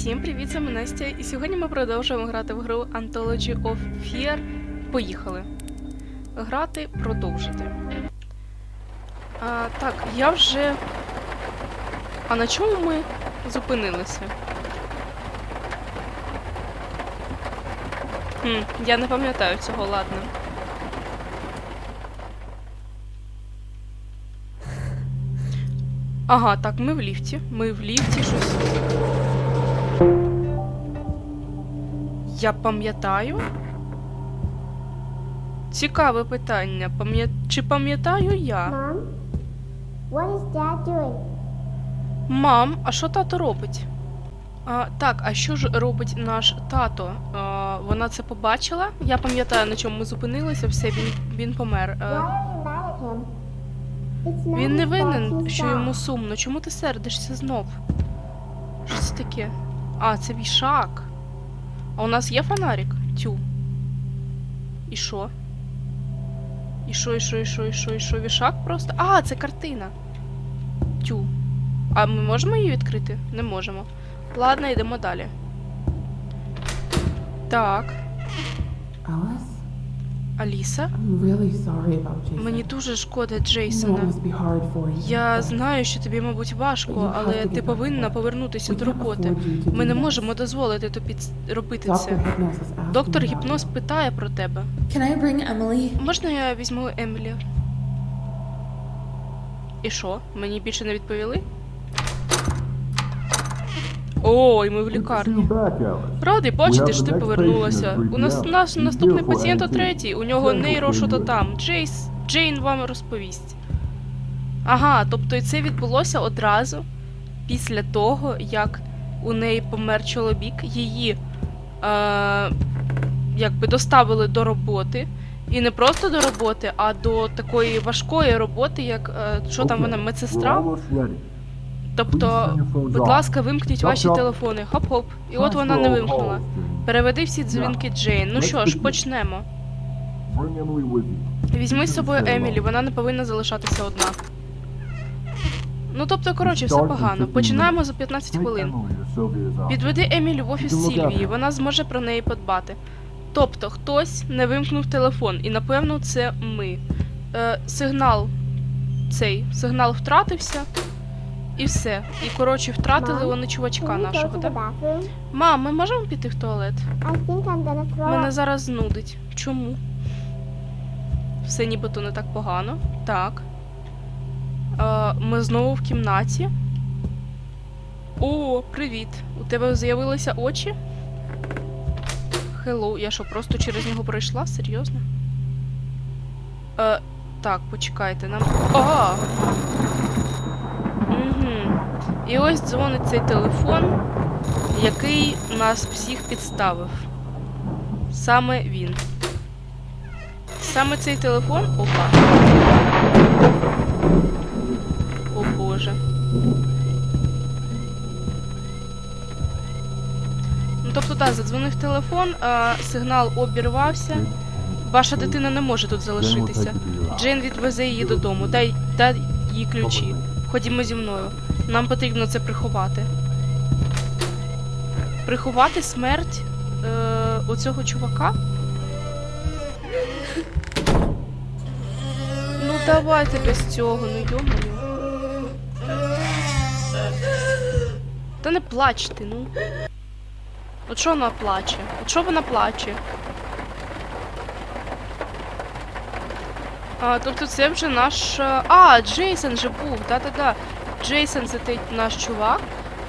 Всім привіт, вами Настя, і сьогодні ми продовжуємо грати в гру Anthology of Fear. Поїхали. Грати, продовжити. А, так, я вже. А на чому ми зупинилися? Хм, я не пам'ятаю цього, ладно. Ага, так, ми в ліфті. Ми в ліфті щось. Я пам'ятаю? Цікаве питання. Пам'я... Чи пам'ятаю я? Mom, what is Dad doing? Мам, а що тато робить? А, так, а що ж робить наш тато? А, вона це побачила? Я пам'ятаю, на чому ми зупинилися, все, він, він помер. А, він не винен, що йому сумно. Чому ти сердишся знов? Що це таке? А, це вішак. А у нас є фонарик? Тю. І що? І що, і що, і що, і що, і що? Вішак просто? А, це картина. Тю. А ми можемо її відкрити? Не можемо. Ладно, йдемо далі. Так, Аліса. I'm really sorry about Jason. Мені дуже шкода I know it Джейсона. must be hard for you. Я знаю, що тобі, мабуть, важко, але ти повинна повернутися до роботи. Ми не можемо дозволити тобі робити це. Доктор гіпноз питає про тебе. Можна я візьму Емілі? І що? Мені більше не відповіли? Ой, ми в лікарні. Радий бачити, що ти повернулася. У нас наш наступний пацієнт о третій, у нього нейро що то там. Джейс, Джейн вам розповість. Ага, тобто це відбулося одразу після того, як у неї помер чоловік, її е, якби доставили до роботи. І не просто до роботи, а до такої важкої роботи, як е, що там вона, медсестра. Тобто, будь ласка, вимкніть ваші телефони. Хоп-хоп. І от вона не вимкнула. Переведи всі дзвінки Джейн. Ну що ж, почнемо. Візьми з собою Емілі, вона не повинна залишатися одна. Ну тобто, коротше, все погано. Починаємо за 15 хвилин. Підведи Емілі в офіс Сільвії, вона зможе про неї подбати. Тобто, хтось не вимкнув телефон, і напевно це ми. Е, сигнал цей сигнал втратився, і все. І коротше, втратили Мам, вони чувачка нашого, так? Мам, ми можемо піти в туалет? Мене зараз знудить. Чому? Все нібито не так погано. Так. Е, ми знову в кімнаті. О, привіт. У тебе з'явилися очі? Хеллоу, я що, просто через нього пройшла? Серйозно? Е, так, почекайте, нам. А! І ось дзвонить цей телефон, який нас всіх підставив. Саме він. Саме цей телефон. Опа. О боже. Ну, тобто, так, задзвонив телефон, а сигнал обірвався. Ваша дитина не може тут залишитися. Джейн відвезе її додому. Дай, дай їй ключі. Ходімо зі мною. Нам потрібно це приховати. Приховати смерть е, оцього чувака? Ну давайте без цього, ну йомою. Та не плач ти, ну. От що вона плаче? От що вона плаче? А, тобто це вже наш. А, Джейсон же був, да-да-да. Джейсон це той наш чувак.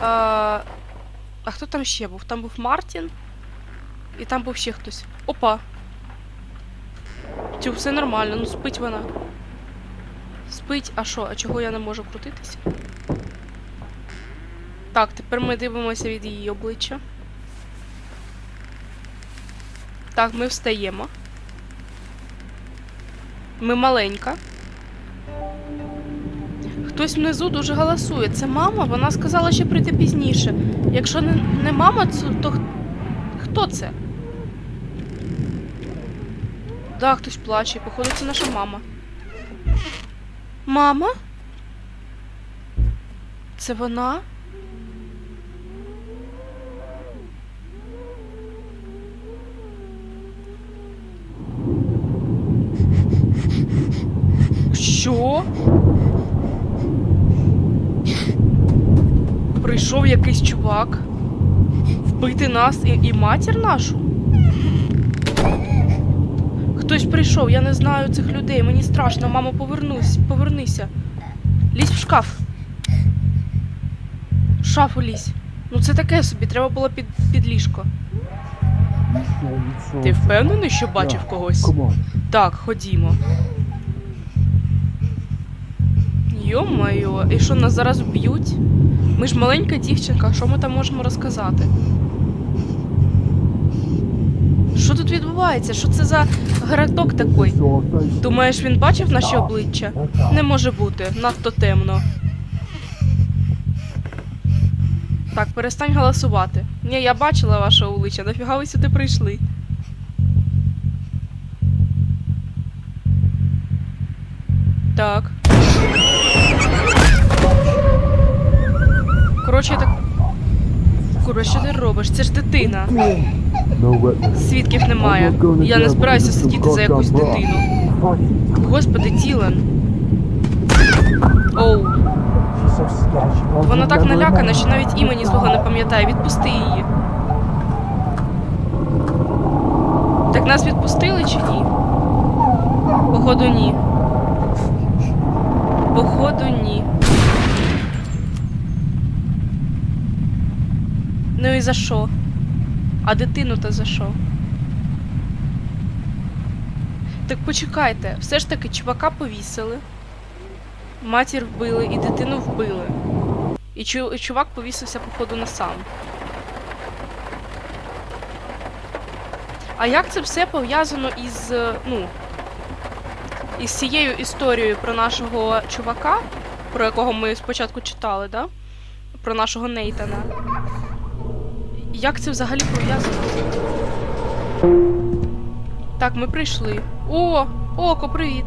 А, а хто там ще був? Там був Мартін. І там був ще хтось. Опа. Тю, все нормально, ну спить вона. Спить, а що? А чого я не можу крутитися? Так, тепер ми дивимося від її обличчя. Так, ми встаємо. Ми маленька. Хтось внизу дуже галасує. Це мама, вона сказала що прийти пізніше. Якщо не, не мама, то хто це? Да, хтось плаче, походу, це наша мама. Мама? Це вона? Що? Прийшов якийсь чувак вбити нас і, і матір нашу? Хтось прийшов, я не знаю цих людей, мені страшно, мамо, повернусь, повернися. Лізь в шкаф. В шафу лізь. Ну це таке собі, треба було під, під ліжко. Ти впевнений, що бачив когось? Так, ходімо. Йо-моє, і що нас зараз вб'ють? Ми ж маленька дівчинка, що ми там можемо розказати? Що тут відбувається? Що це за городок такий? Думаєш, він бачив наші обличчя? Не може бути, надто темно. Так, перестань голосувати. Ні, я бачила ваше обличчя, нафіга ви сюди прийшли? Так. Коротше, я так. Курва, що ти робиш? Це ж дитина. Свідків немає. Я не збираюся сидіти за якусь дитину. Господи, Ділан. Оу, вона так налякана, що навіть імені свого не пам'ятає. Відпусти її. Так нас відпустили чи ні? Походу, ні. Походу, ні. Ну і за що? А дитину то за що? Так почекайте, все ж таки чувака повісили, матір вбили і дитину вбили. І, чувак повісився, походу, на сам. А як це все пов'язано із, е, ну, із цією історією про нашого чувака, про якого ми спочатку читали, да? Про нашого Нейтана. Як це взагалі пов'язано? Так, ми прийшли. О, Око, привіт.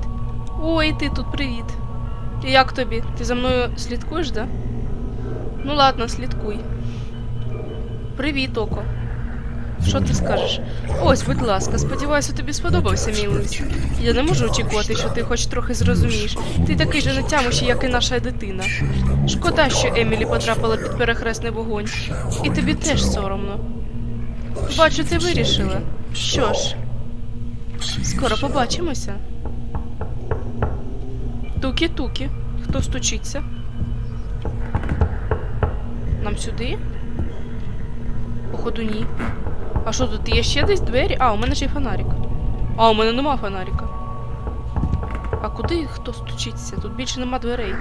О, і ти тут привіт. І як тобі? Ти за мною слідкуєш, да? Ну ладно, слідкуй. Привіт, Око. Що ти скажеш? Ось, будь ласка, сподіваюся, тобі сподобався мій лист. Я не можу очікувати, що ти хоч трохи зрозумієш. Ти такий же нетямущий, як і наша дитина. Шкода, що Емілі потрапила під перехресний вогонь. І тобі теж соромно. Бачу, ти вирішила. Що ж, скоро побачимося. Тукі-тукі. Хто стучиться? Нам сюди? Походу, ні. А що тут є ще десь двері? А, у мене ще й фонарик. А, у мене нема фонарика. А куди хто стучиться? Тут більше нема дверей.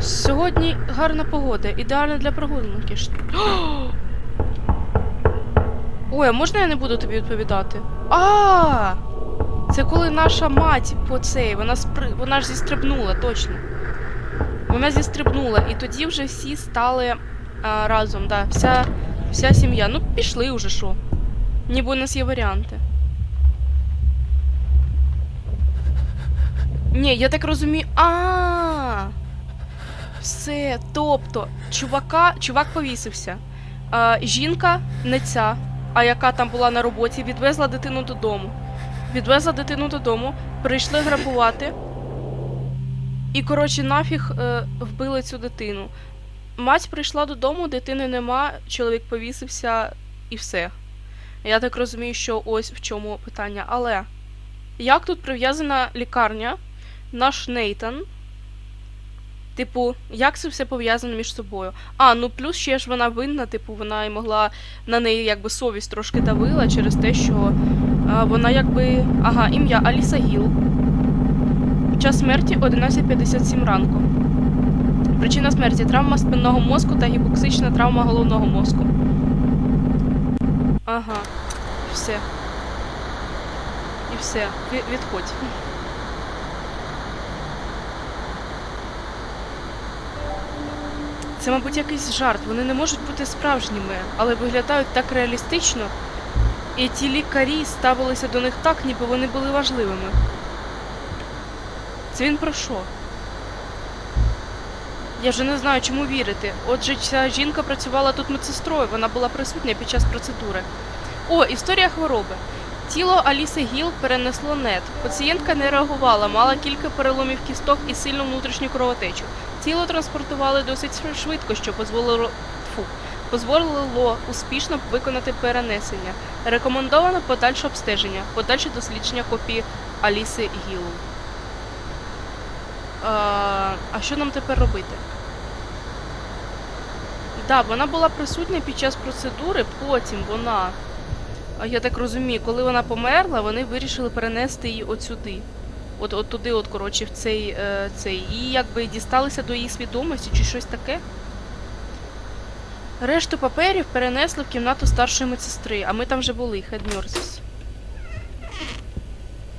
Сьогодні гарна погода, ідеальна для прогулянки. Ой, а можна я не буду тобі відповідати? А! Це коли наша мать по цей, вона спри... вона ж зістрибнула, точно. Вона зістрибнула, і тоді вже всі стали а, разом, да, вся, вся сім'я. Ну, пішли уже що. Ніби у нас є варіанти. Ні, я так розумію. А. Все, тобто, чувака, чувак повісився. А, жінка, не ця, а яка там була на роботі, відвезла дитину додому. Відвезла дитину додому, прийшли грабувати. І, коротше, нафіг е, вбили цю дитину. Мать прийшла додому, дитини нема, чоловік повісився і все. Я так розумію, що ось в чому питання. Але як тут прив'язана лікарня, наш Нейтан? Типу, як це все пов'язано між собою? А, ну плюс ще ж вона винна, типу, вона і могла на неї якби совість трошки давила через те, що а, вона якби. Ага, ім'я Аліса Гіл. Час смерті 11.57 ранку. Причина смерті травма спинного мозку та гіпоксична травма головного мозку. Ага. Все. І все. Ві- відходь. Це, мабуть, якийсь жарт. Вони не можуть бути справжніми, але виглядають так реалістично. І ті лікарі ставилися до них так, ніби вони були важливими. Це він про що? Я вже не знаю, чому вірити. Отже, ця жінка працювала тут медсестрою, вона була присутня під час процедури. О, історія хвороби. Тіло Аліси Гіл перенесло нет. Пацієнтка не реагувала, мала кілька переломів кісток і сильну внутрішню кровотечу. Тіло транспортували досить швидко, що дозволило, фу, дозволило успішно виконати перенесення. Рекомендовано подальше обстеження, подальше дослідження копії Аліси Гіл. А, що нам тепер робити? Так, вона була присутня під час процедури, потім вона. Я так розумію, коли вона померла, вони вирішили перенести її от сюди. От, от туди, от, коротше, в цей, е, цей. І якби дісталися до її свідомості чи щось таке. Решту паперів перенесли в кімнату старшої медсестри, а ми там вже були, хедмерзис.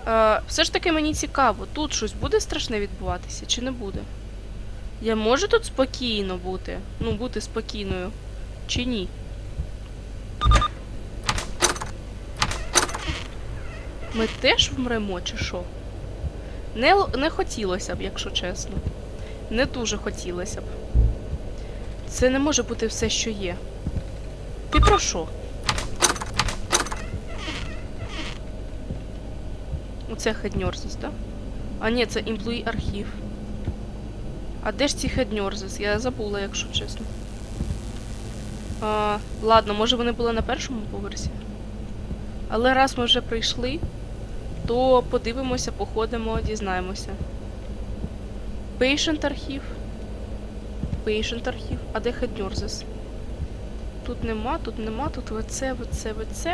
Е, все ж таки мені цікаво, тут щось буде страшне відбуватися чи не буде? Я можу тут спокійно бути? Ну, бути спокійною. Чи ні? Ми теж вмремо, чи що? Не, не хотілося б, якщо чесно. Не дуже хотілося б. Це не може бути все, що є. Ти про що? Оце хедньорзис, так? А ні, це імплуї архів. А де ж ці хедньорзис? Я забула, якщо чесно. А, ладно, може вони були на першому поверсі. Але раз ми вже прийшли, то подивимося, походимо, дізнаємося. Patient архів. Patient архів. А де хедньорзис? Тут нема, тут нема, тут ВЦ, ВЦ, ВЦ.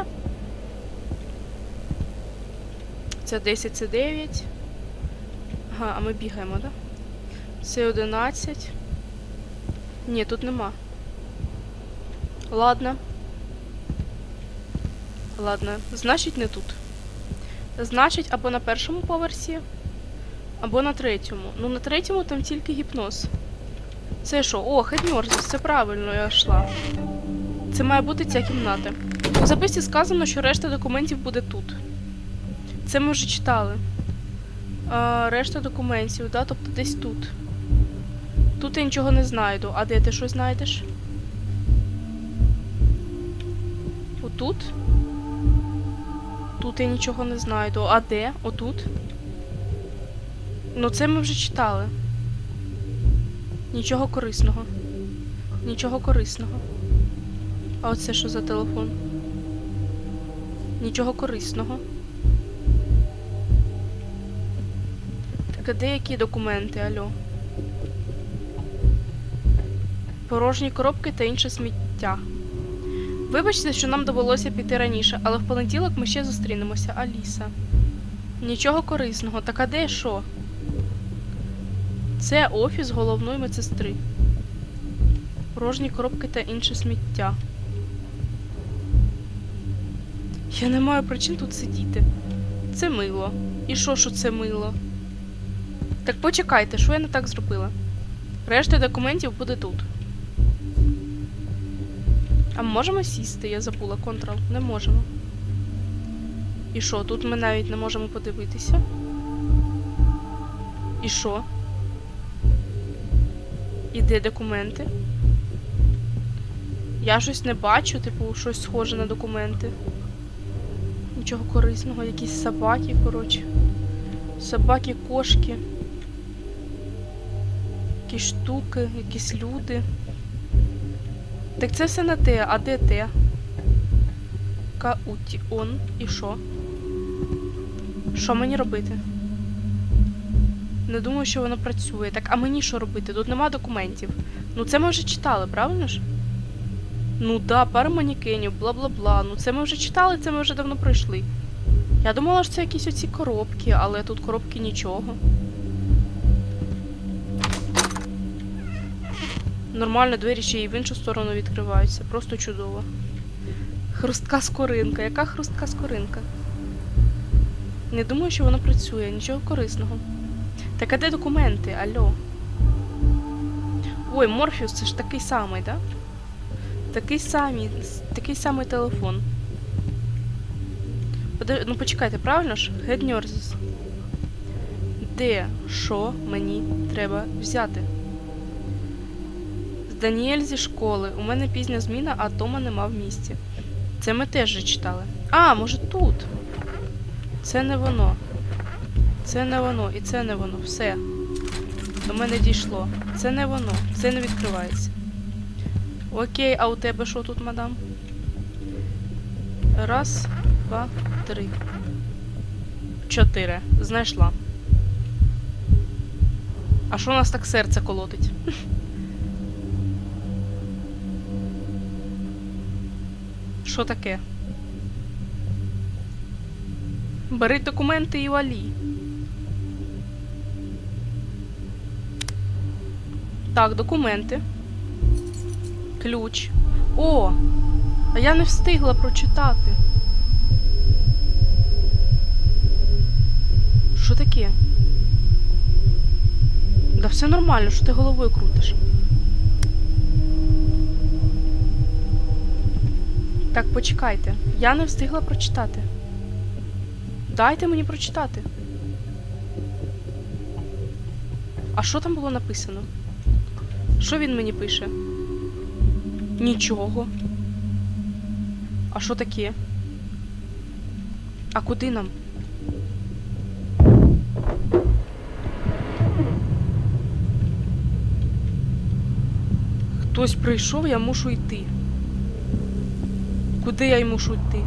Це 10, це 9. Ага, а ми бігаємо, так? Да? Це 11. Ні, тут нема. Ладно. Ладно, значить не тут. Значить, або на першому поверсі, або на третьому. Ну, на третьому там тільки гіпноз. Це що? О, Хедмьорзис, це правильно я йшла. Це має бути ця кімната. У записі сказано, що решта документів буде тут. Це ми вже читали. А, решта документів, да? тобто десь тут. Тут я нічого не знайду. А де ти щось знайдеш? Отут? Тут я нічого не знайду. А де? Отут? Ну це ми вже читали. Нічого корисного. Нічого корисного. А оце що за телефон? Нічого корисного. Так а де які документи, альо? Порожні коробки та інше сміття. Вибачте, що нам довелося піти раніше, але в понеділок ми ще зустрінемося, Аліса. Нічого корисного, так а де що? Це офіс головної медсестри. Порожні коробки та інше сміття. Я не маю причин тут сидіти. Це мило. І що, що це мило? Так почекайте, що я не так зробила? Решта документів буде тут. А можемо сісти? Я забула контрол. Не можемо. І що, тут ми навіть не можемо подивитися. І що? І де документи? Я щось не бачу, типу, щось схоже на документи. Нічого корисного, якісь собаки, коротше. Собаки, кошки. Якісь штуки, якісь люди. Так це все не те, а де те? Кауті он. І що? Що мені робити? Не думаю, що воно працює. Так, а мені що робити? Тут нема документів. Ну це ми вже читали, правильно ж? Ну да, пара манікенів, бла бла бла. Ну це ми вже читали, це ми вже давно пройшли. Я думала, що це якісь оці коробки, але тут коробки нічого. Нормально двері ще й в іншу сторону відкриваються. Просто чудово. Хрустка скоринка. Яка хрустка скоринка? Не думаю, що воно працює, нічого корисного. Так а де документи? Алло? Ой, Морфіус, це ж такий самий, да? Такий самий, такий самий телефон. Пода- Ну почекайте, правильно ж? Гедньорзис. Де, що мені треба взяти? Даніель зі школи. У мене пізня зміна, а Тома нема в місті. Це ми теж вже читали. А, може тут. Це не воно. Це не воно, і це не воно. Все. До мене дійшло. Це не воно. Це не відкривається. Окей, а у тебе що тут, мадам? Раз, два, три. Чотири. Знайшла. А що у нас так серце колотить? Що таке? Бери документи і валі. Так, документи. Ключ. О! А я не встигла прочитати. Що таке? Да все нормально, що ти головою крутиш. Так, почекайте. Я не встигла прочитати. Дайте мені прочитати. А що там було написано? Що він мені пише? Нічого. А що таке? А куди нам? Хтось прийшов, я мушу йти. Куди я й мушу йти?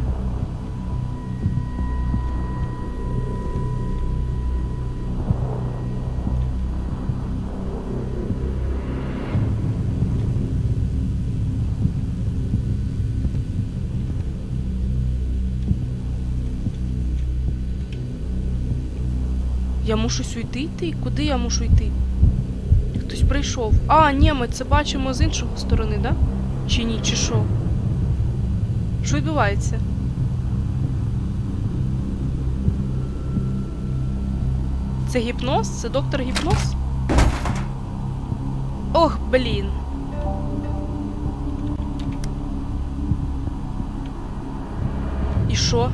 Я мушу сюди йти? Куди я мушу йти? Хтось прийшов. А, ні, ми це бачимо з іншої сторони, да? Чи ні, чи що? Що відбувається? Це гіпноз? Це доктор гіпноз? Ох, блін. І що?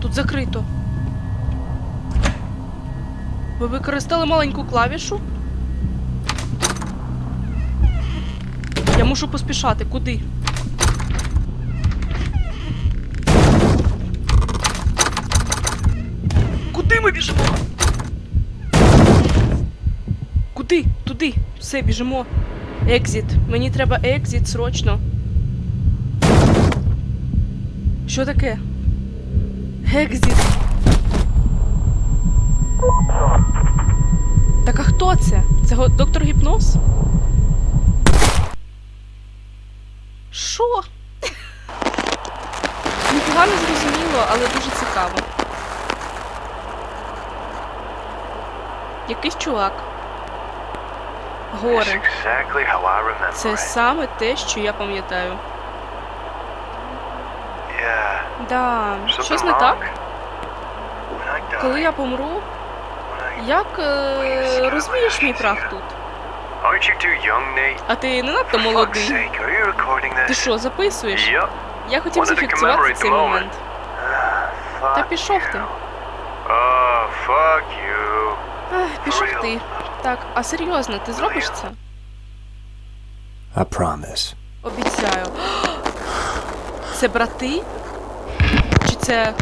Тут закрито. Ви використали маленьку клавішу? Я мушу поспішати. Куди? Ми біжимо? Куди? Туди. Все, біжимо. Екзіт. Мені треба екзіт срочно. Що таке? Екзіт. Так а хто це? Це доктор гіпноз? Що? Ніфіга не зрозуміло, але дуже цікаво. Якийсь чувак. Гори. Це саме те, що я пам'ятаю. Да, щось не так. Коли я помру, як е, розвієш мій прах тут? А ти не надто молодий. Ти що, записуєш? Я хотів зафіксувати цей момент. Та пішов ти. Oh, fuck you. Пішов ти. Так, а серйозно, ти зробиш це? I promise. Обіцяю. Це брати? Чи це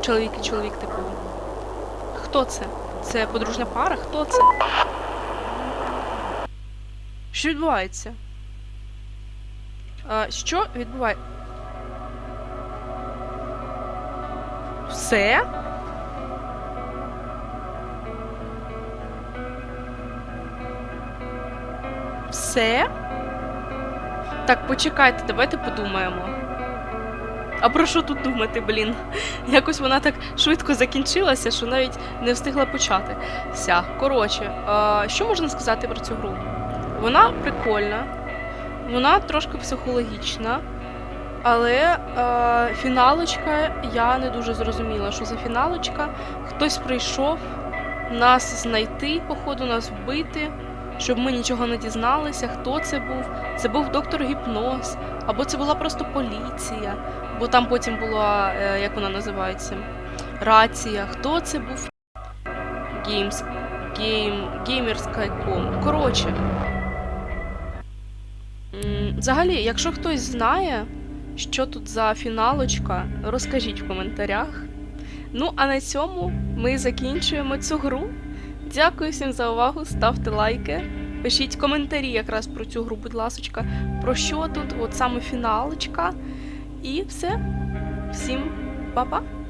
чоловік і чоловік типу? Хто це? Це подружня пара? Хто це? Що відбувається? А, що відбувається? Все? Все? Так, почекайте, давайте подумаємо. А про що тут думати, блін? Якось вона так швидко закінчилася, що навіть не встигла почати. Ся. Коротше, а, що можна сказати про цю гру? Вона прикольна, вона трошки психологічна, але е, фіналочка я не дуже зрозуміла, що за фіналочка. Хтось прийшов нас знайти, походу, нас вбити, щоб ми нічого не дізналися, хто це був. Це був доктор гіпноз, або це була просто поліція, бо там потім була, е, як вона називається, рація. Хто це був? Геймс. Гейм. Геймерська.ком. Коротше. Взагалі, якщо хтось знає, що тут за фіналочка, розкажіть в коментарях. Ну, а на цьому ми закінчуємо цю гру. Дякую всім за увагу, ставте лайки, пишіть коментарі якраз про цю гру, будь ласочка, про що тут, от саме фіналочка. І все. Всім па-па!